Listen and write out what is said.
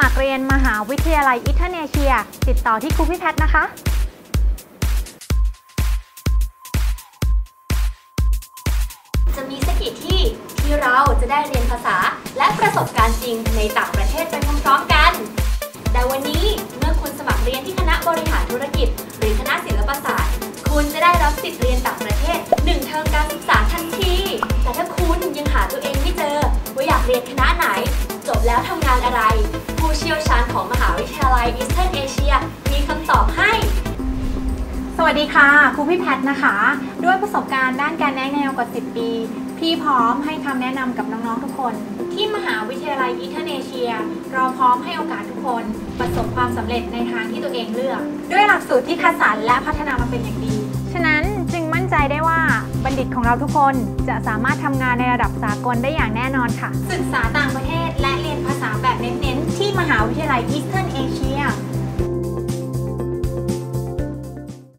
มัครเรียนมหาวิทยาลัยอิตเทอร์เนเชีย ติดต่อที่ครูพี่แพทนะคะจะมีสักกี่ที่ที่เราจะได้เรียนภาษาและประสบการณ์จริงในต่างประเทศไปพร้อมๆกัน แต่วันนี้เมื่อคุณสมัครเรียนที่คณะบริหารธุรกิจ หรือคณะศิลปศาสตร์ คุณจะได้รับสิทธิ์เรียนต่างประเทศ1เทอมการศึกษาทันที แต่ถ้าคุณยังหาตัวเองไม่เจอว่าอยากเรียนคณะไหน จบแล้วทำงานอะไร ยาลัย Eastern Asia มีคำตอบให้ สวัสดีค่ะ ครูพี่แพทย์นะคะ ด้วยประสบการณ์ด้านการแนะแนวกว่า 10 ปี พี่พร้อมให้คำแนะนำกับน้องๆทุกคน ที่มหาวิทยาลัยอินเทอร์เนเชียเราพร้อมให้โอกาสทุกคนประสบความสำเร็จในทางที่ตัวเองเลือก ด้วยหลักสูตรที่คัดสรรและพัฒนามาเป็นอย่างดี ฉะนั้นจึงมั่นใจได้ว่าบัณฑิตของเราทุกคนจะสามารถทำงานในระดับสากลได้อย่างแน่นอนค่ะ ศึกษาต่างประเทศและเรียนภาษาแบบเน้นๆที่มหาวิทยาลัย Eastern